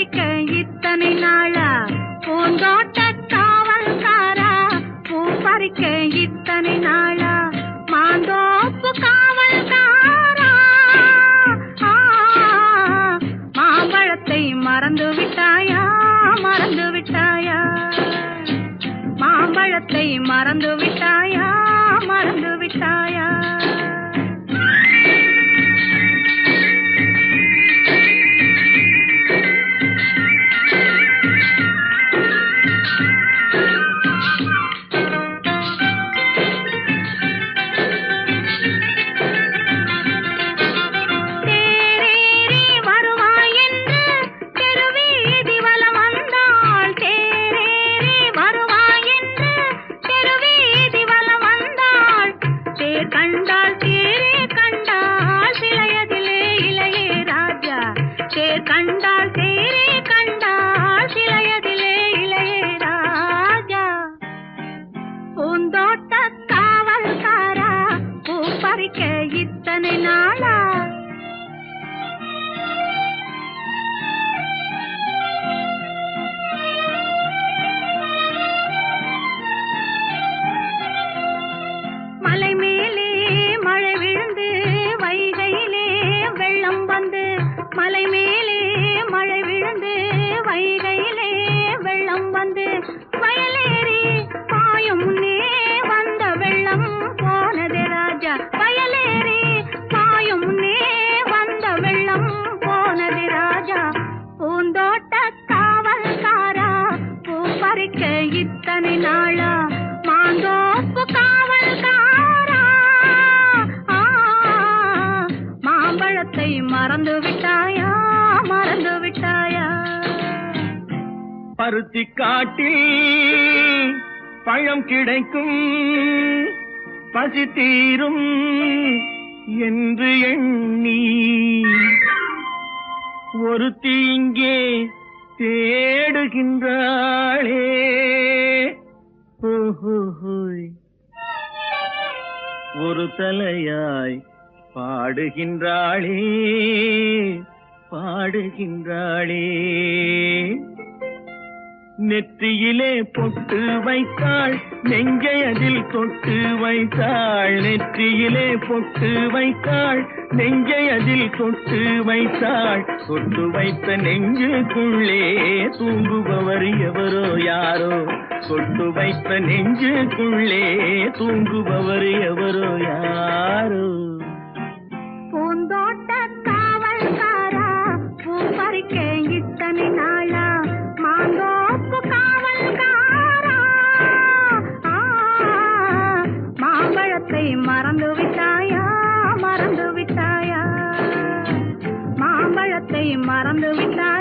மறைக்க இத்தனை நாளா? பூந்தோட்ட காவல்காரா? பூ பறிக்க இத்தனை நாளா? மாந்தோப்பு காவல்காரா? மாம்பழத்தை மறந்து விட்டாயா? மறந்து விட்டாயா? மாம்பழத்தை மறந்து விட்டாயா? மறந்து விட்டாயா? மலை மேலே மழை விழுந்து வைகையிலே வெள்ளம் வந்து வயலேறி பாயும் முன்னே வந்த வெள்ளம் போனது ராஜா. வயலேறி பாயும் முன்னே வந்த வெள்ளம் போனது ராஜா. பூந்தோட்ட காவல்காரா பூ பறிக்க இத்தனை நாளா? மாந்தோப்பு காவல்காரா? ஆ, மாம்பழத்தை மறந்து பருத்தி காட்டில் பழம் கிடைக்கும் பசி தீரும் என்று எண்ணி ஒருத்தி இங்கே தேடுகின்றாளே. ஒரு தலையாய் பாடுகின்றாளே பாடுகின்றாளே. நெற்றியிலே பொட்டு வைத்தாள் நெஞ்சை அதில் தொட்டு வைத்தாள். நெற்றியிலே பொட்டு வைத்தாள் நெஞ்சை அதில் தொட்டு வைத்தாள். தொட்டு வைத்த நெஞ்சுக்குள்ளே தூங்குபவர் எவரோ யாரோ? தொட்டு வைத்த நெஞ்சுக்குள்ளே தூங்குபவர் எவரோ யாரோ? மறந்து விட்டார்